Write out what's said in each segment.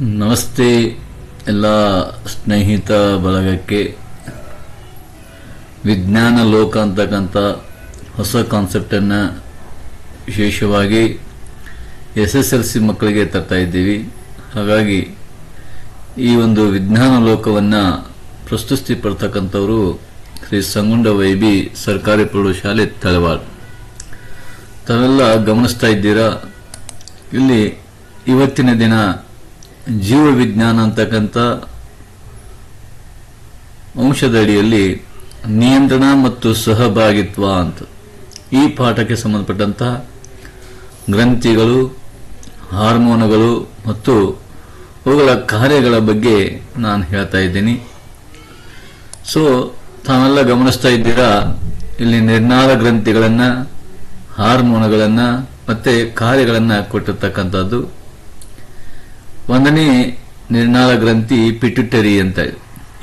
ನಮಸ್ತೆ, ಎಲ್ಲ ಸ್ನೇಹಿತ ಬಳಗಕ್ಕೆ. ವಿಜ್ಞಾನ ಲೋಕ ಅಂತಕ್ಕಂಥ ಹೊಸ ಕಾನ್ಸೆಪ್ಟನ್ನು ವಿಶೇಷವಾಗಿ ಎಸ್ ಎಸ್ ಎಲ್ ಸಿ ಮಕ್ಕಳಿಗೆ ತರ್ತಾ ಇದ್ದೀವಿ. ಹಾಗಾಗಿ ಈ ಒಂದು ವಿಜ್ಞಾನ ಲೋಕವನ್ನು ಪ್ರಸ್ತುತಿ ಪಡ್ತಕ್ಕಂಥವರು ಶ್ರೀ ಸಂಗುಂಡ ವೈಬಿ ಸರ್ಕಾರಿ ಪ್ರೌಢಶಾಲೆ ತಳವಾಡ್ ತಾವೆಲ್ಲ ಗಮನಿಸ್ತಾ ಇದ್ದೀರಾ? ಇಲ್ಲಿ ಇವತ್ತಿನ ದಿನ ಜೀವ ವಿಜ್ಞಾನ ಅಂತಕ್ಕಂಥ ಅಂಶದ ಅಡಿಯಲ್ಲಿ ನಿಯಂತ್ರಣ ಮತ್ತು ಸಹಭಾಗಿತ್ವ ಅಂತ. ಈ ಪಾಠಕ್ಕೆ ಸಂಬಂಧಪಟ್ಟಂತಹ ಗ್ರಂಥಿಗಳು, ಹಾರ್ಮೋನುಗಳು ಮತ್ತು ಅವುಗಳ ಕಾರ್ಯಗಳ ಬಗ್ಗೆ ನಾನು ಹೇಳ್ತಾ ಇದ್ದೀನಿ. ಸೊ ತಾವೆಲ್ಲ ಗಮನಿಸ್ತಾ ಇದ್ದೀರಾ? ಇಲ್ಲಿ ನಿರ್ನಾಳ ಗ್ರಂಥಿಗಳನ್ನು, ಹಾರ್ಮೋನುಗಳನ್ನು ಮತ್ತು ಕಾರ್ಯಗಳನ್ನು ಕೊಟ್ಟಿರ್ತಕ್ಕಂಥದ್ದು. ಒಂದನೇ ನಿರ್ನಾಳ ಗ್ರಂಥಿ ಪಿಟ್ಯುಟರಿ ಅಂತ.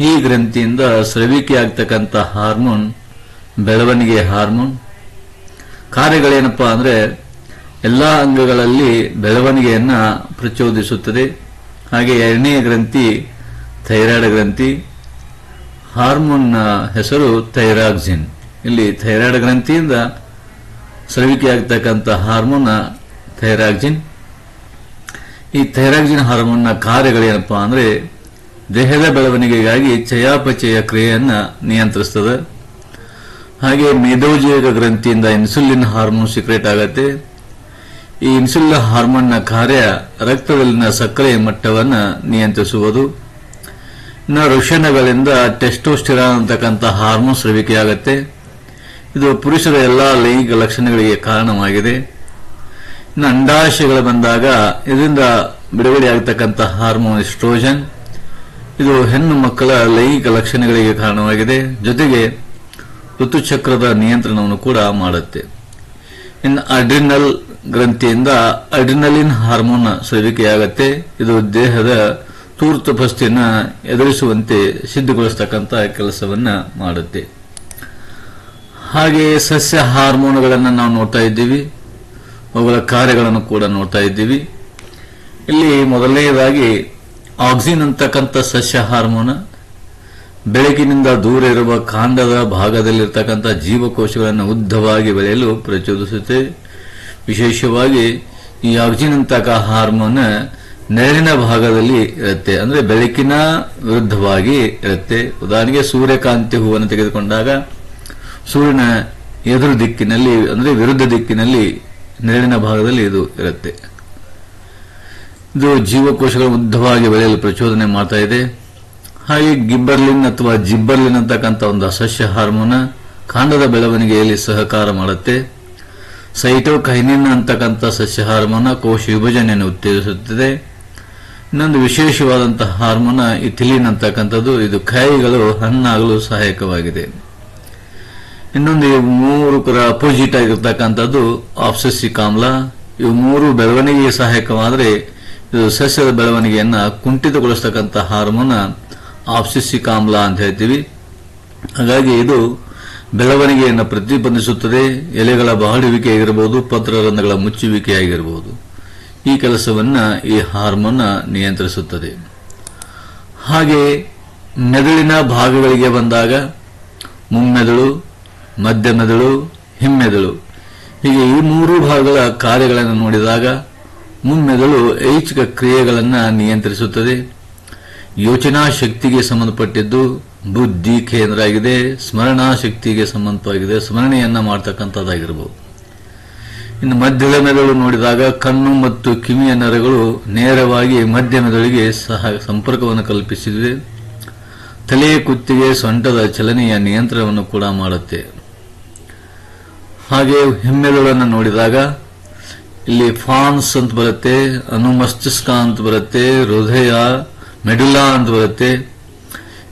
ಈ ಗ್ರಂಥಿಯಿಂದ ಸ್ರವಿಕೆ ಆಗ್ತಕ್ಕಂಥ ಹಾರ್ಮೋನ್, ಬೆಳವಣಿಗೆ ಹಾರ್ಮೋನ್, ಕಾರ್ಯಗಳೇನಪ್ಪ ಅಂದ್ರೆ ಎಲ್ಲ ಅಂಗಗಳಲ್ಲಿ ಬೆಳವಣಿಗೆಯನ್ನ ಪ್ರಚೋದಿಸುತ್ತದೆ ಹಾಗೆ ಎರಡನೇ ಗ್ರಂಥಿ ಥೈರಾಯ್ಡ್ ಗ್ರಂಥಿ, ಹಾರ್ಮೋನ್ನ ಹೆಸರು ಥೈರಾಕ್ಸಿನ್ ಇಲ್ಲಿ ಥೈರಾಯ್ಡ್ ಗ್ರಂಥಿಯಿಂದ ಸ್ರವಿಕೆ ಆಗ್ತಕ್ಕಂಥ ಹಾರ್ಮೋನ್ ಥೈರಾಕ್ಸಿನ್ ಈ ಥೈರಾಕ್ಸಿನ್ ಹಾರ್ಮೋನ್ನ ಕಾರ್ಯಗಳೇನಪ್ಪ ಅಂದ್ರೆ ದೇಹದ ಬೆಳವಣಿಗೆಗಾಗಿ ಚಯಾಪಚಯ ಕ್ರಿಯೆಯನ್ನು ನಿಯಂತ್ರಿಸ್ತದೆ. ಹಾಗೆ ಮೇಧೋಜೀವಕ ಗ್ರಂಥಿಯಿಂದ ಇನ್ಸುಲಿನ್ ಹಾರ್ಮೋನ್ ಸಿಕ್ರೇಟ್ ಆಗತ್ತೆ. ಈ ಇನ್ಸುಲಿನ್ ಹಾರ್ಮೋನ್ನ ಕಾರ್ಯ ರಕ್ತದಲ್ಲಿನ ಸಕ್ಕರೆಯ ಮಟ್ಟವನ್ನು ನಿಯಂತ್ರಿಸುವುದು. ಇನ್ನು ಋಷಣಗಳಿಂದ ಟೆಸ್ಟೋಸ್ಟಿರಾನ್ ಅಂತಕ್ಕಂಥ ಹಾರ್ಮೋನ್ ಸ್ರವಿಕೆಯಾಗತ್ತೆ. ಇದು ಪುರುಷರ ಎಲ್ಲಾ ಲೈಂಗಿಕ ಲಕ್ಷಣಗಳಿಗೆ ಕಾರಣವಾಗಿದೆ. ಅಂಡಾಶಯಗಳು ಬಂದಾಗ ಇದರಿಂದ ಬಿಡುಗಡೆ ಹಾರ್ಮೋನ್ ಎಸ್ಟ್ರೋಜನ್. ಇದು ಹೆಣ್ಣು ಮಕ್ಕಳ ಲೈಂಗಿಕ ಲಕ್ಷಣಗಳಿಗೆ ಕಾರಣವಾಗಿದೆ. ಜೊತೆಗೆ ಋತುಚಕ್ರದ ನಿಯಂತ್ರಣವನ್ನು ಕೂಡ ಮಾಡುತ್ತೆ. ಇನ್ನು ಅಡ್ರಿನಲ್ ಗ್ರಂಥಿಯಿಂದ ಅಡ್ರಿನಲಿನ್ ಹಾರ್ಮೋನ್ ಸೋರಿಕೆಯಾಗುತ್ತೆ. ಇದು ದೇಹದ ತೂರ್ತು ಪಸ್ತಿಯನ್ನ ಎದುರಿಸುವಂತೆ ಸಿದ್ಧಗೊಳಿಸ್ತಕ್ಕಂಥ ಕೆಲಸವನ್ನ ಮಾಡುತ್ತೆ. ಹಾಗೆ ಸಸ್ಯ ಹಾರ್ಮೋನ್ಗಳನ್ನು ನಾವು ನೋಡ್ತಾ ಇದ್ದೀವಿ. ಅವುಗಳ ಕಾರ್ಯಗಳನ್ನು ಕೂಡ ನೋಡ್ತಾ ಇದ್ದೀವಿ. ಇಲ್ಲಿ ಮೊದಲನೆಯದಾಗಿ ಆಕ್ಸಿನ್ ಅಂತಕ್ಕಂಥ ಸಸ್ಯ ಹಾರ್ಮೋನ್, ಬೆಳಕಿನಿಂದ ದೂರ ಇರುವ ಕಾಂಡದ ಭಾಗದಲ್ಲಿರ್ತಕ್ಕಂಥ ಜೀವಕೋಶಗಳನ್ನು ಉದ್ದವಾಗಿ ಬೆಳೆಯಲು ಪ್ರಚೋದಿಸುತ್ತೆ. ವಿಶೇಷವಾಗಿ ಈ ಆಕ್ಸಿನ್ ಅಂತಕ್ಕ ಹಾರ್ಮೋನ್ ನೆರಳಿನ ಭಾಗದಲ್ಲಿ ಇರುತ್ತೆ. ಅಂದ್ರೆ ಬೆಳಕಿನ ವಿರುದ್ಧವಾಗಿ ಇರುತ್ತೆ. ಉದಾಹರಣೆಗೆ ಸೂರ್ಯಕಾಂತಿ ಹೂವನ್ನು ತೆಗೆದುಕೊಂಡಾಗ ಸೂರ್ಯನ ಎದುರು ದಿಕ್ಕಿನಲ್ಲಿ, ಅಂದ್ರೆ ವಿರುದ್ಧ ದಿಕ್ಕಿನಲ್ಲಿ ನೆರಳಿನ ಭಾಗದಲ್ಲಿ ಇದು ಇರುತ್ತೆ. ಇದು ಜೀವಕೋಶಗಳ ಉದ್ದವಾಗಿ ಬೆಳೆಯಲು ಪ್ರಚೋದನೆ ಮಾಡ್ತಾ ಇದೆ. ಹಾಗೆ ಗಿಬ್ಬರ್ಲಿನ್ ಅಥವಾ ಜಿಬ್ಬರ್ಲಿನ್ ಅಂತಕ್ಕಂಥ ಒಂದು ಸಸ್ಯ ಹಾರ್ಮೋನ ಕಾಂಡದ ಬೆಳವಣಿಗೆಯಲ್ಲಿ ಸಹಕಾರ ಮಾಡುತ್ತೆ. ಸೈಟೋಕೈನಿನ್ ಅಂತಕ್ಕಂಥ ಸಸ್ಯ ಹಾರ್ಮೋನ ಕೋಶ ವಿಭಜನೆಯನ್ನು ಉತ್ತೇಜಿಸುತ್ತದೆ. ಇನ್ನೊಂದು ವಿಶೇಷವಾದಂತಹ ಹಾರ್ಮೋನ ಇಥಿಲಿನ್ ಅಂತಕ್ಕಂಥದ್ದು. ಇದು ಕಾಯಿಗಳು ಹಣ್ಣಾಗಲು ಸಹಾಯಕವಾಗಿದೆ. ಇನ್ನೊಂದು ಮೂರು ಅಪೋಸಿಟ್ ಆಗಿರ್ತಕ್ಕಂಥದ್ದು ಆಪ್ಸೆಸಿಕ್ ಆಮ್ಲ ಇವು ಮೂರು ಬೆಳವಣಿಗೆಗೆ ಸಹಾಯಕವಾದರೆ ಇದು ಸಸ್ಯದ ಬೆಳವಣಿಗೆಯನ್ನ ಕುಂಠಿತಗೊಳಿಸ್ತಕ್ಕಂಥ ಹಾರ್ಮೋನ್ ಆಪ್ಸಿಸಿಕ್ ಆಮ್ಲ ಅಂತ ಹೇಳ್ತೀವಿ. ಹಾಗಾಗಿ ಇದು ಬೆಳವಣಿಗೆಯನ್ನು ಪ್ರತಿಬಂಧಿಸುತ್ತದೆ. ಎಲೆಗಳ ಬಾಡುವಿಕೆ ಆಗಿರಬಹುದು ಪತ್ರರಂಧ್ರಗಳ ಮುಚ್ಚುವಿಕೆ ಆಗಿರಬಹುದು ಈ ಕೆಲಸವನ್ನು ಈ ಹಾರ್ಮೋನ್ ನಿಯಂತ್ರಿಸುತ್ತದೆ. ಹಾಗೆ ಮೆದುಳಿನ ಭಾಗಗಳಿಗೆ ಬಂದಾಗ ಮುಮ್ಮೆದುಳು ಮಧ್ಯ ಮೆದುಳು ಹಿಮ್ಮೆದುಳು. ಹೀಗೆ ಈ ಮೂರು ಭಾಗಗಳ ಕಾರ್ಯಗಳನ್ನು ನೋಡಿದಾಗ ಮುಮ್ಮೆದುಳು ಐಚ್ಛಿಕ ಕ್ರಿಯೆಗಳನ್ನು ನಿಯಂತ್ರಿಸುತ್ತದೆ. ಯೋಚನಾ ಶಕ್ತಿಗೆ ಸಂಬಂಧಪಟ್ಟಿದ್ದು ಬುದ್ಧಿ ಕೇಂದ್ರ ಆಗಿದೆ ಸ್ಮರಣಾ ಶಕ್ತಿಗೆ ಸಂಬಂಧವಾಗಿದೆ, ಸ್ಮರಣೆಯನ್ನ ಮಾಡ್ತಕ್ಕಂಥದ್ದಾಗಿರಬಹುದು ಇನ್ನು ಮಧ್ಯದ ಮೆದುಳು ನೋಡಿದಾಗ ಕಣ್ಣು ಮತ್ತು ಕಿವಿಯ ನರಗಳು ನೇರವಾಗಿ ಮಧ್ಯ ಮೆದುಳಿಗೆ ಸಹ ಸಂಪರ್ಕವನ್ನು ಕಲ್ಪಿಸಿದೆ. ತಲೆಯ ಕುತ್ತಿಗೆ ಸೊಂಟದ ಚಲನೆಯ ನಿಯಂತ್ರಣವನ್ನು ಕೂಡ ಮಾಡುತ್ತೆ. ಹಾಗೆ ಹಿಮ್ಮೆದುಳನ್ನು ನೋಡಿದಾಗ ಇಲ್ಲಿ ಫಾನ್ಸ್ ಅಂತ ಬರುತ್ತೆ ಅನುಮಸ್ತಿಷ್ಕ ಅಂತ ಬರುತ್ತೆ, ಹೃದಯ ಮೆಡುಲಾ ಅಂತ ಬರುತ್ತೆ.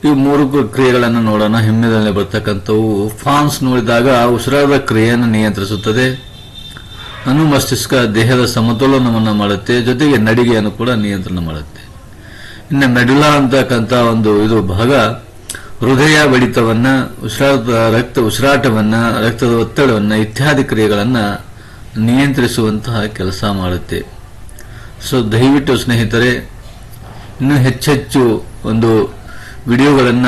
ಈ ಮೂರು ಕ್ರಿಯೆಗಳನ್ನು ನೋಡೋಣ, ಹೆಮ್ಮೆದಲ್ಲಿ ಬರ್ತಕ್ಕಂಥವು. ಫಾನ್ಸ್ ನೋಡಿದಾಗ ಉಸಿರಾದ ಕ್ರಿಯೆಯನ್ನು ನಿಯಂತ್ರಿಸುತ್ತದೆ. ಅನುಮಸ್ತಿಷ್ಕ ದೇಹದ ಸಮತೋಲನವನ್ನು ಮಾಡುತ್ತೆ, ಜೊತೆಗೆ ನಡಿಗೆಯನ್ನು ಕೂಡ ನಿಯಂತ್ರಣ ಮಾಡುತ್ತೆ. ಇನ್ನು ಮೆಡುಲಾ ಅಂತಕ್ಕಂಥ ಒಂದು ಇದು ಭಾಗ ಹೃದಯ ಬಡಿತವನ್ನ, ಉಸಿರಾಟ, ರಕ್ತ ಉಸಿರಾಟವನ್ನ, ರಕ್ತದ ಒತ್ತಡವನ್ನ ಇತ್ಯಾದಿ ಕ್ರಿಯೆಗಳನ್ನ ನಿಯಂತ್ರಿಸುವಂತಹ ಕೆಲಸ ಮಾಡುತ್ತೆ. ಸೊ ದಯವಿಟ್ಟು ಸ್ನೇಹಿತರೆ, ಇನ್ನೂ ಹೆಚ್ಚೆಚ್ಚು ಒಂದು ವಿಡಿಯೋಗಳನ್ನ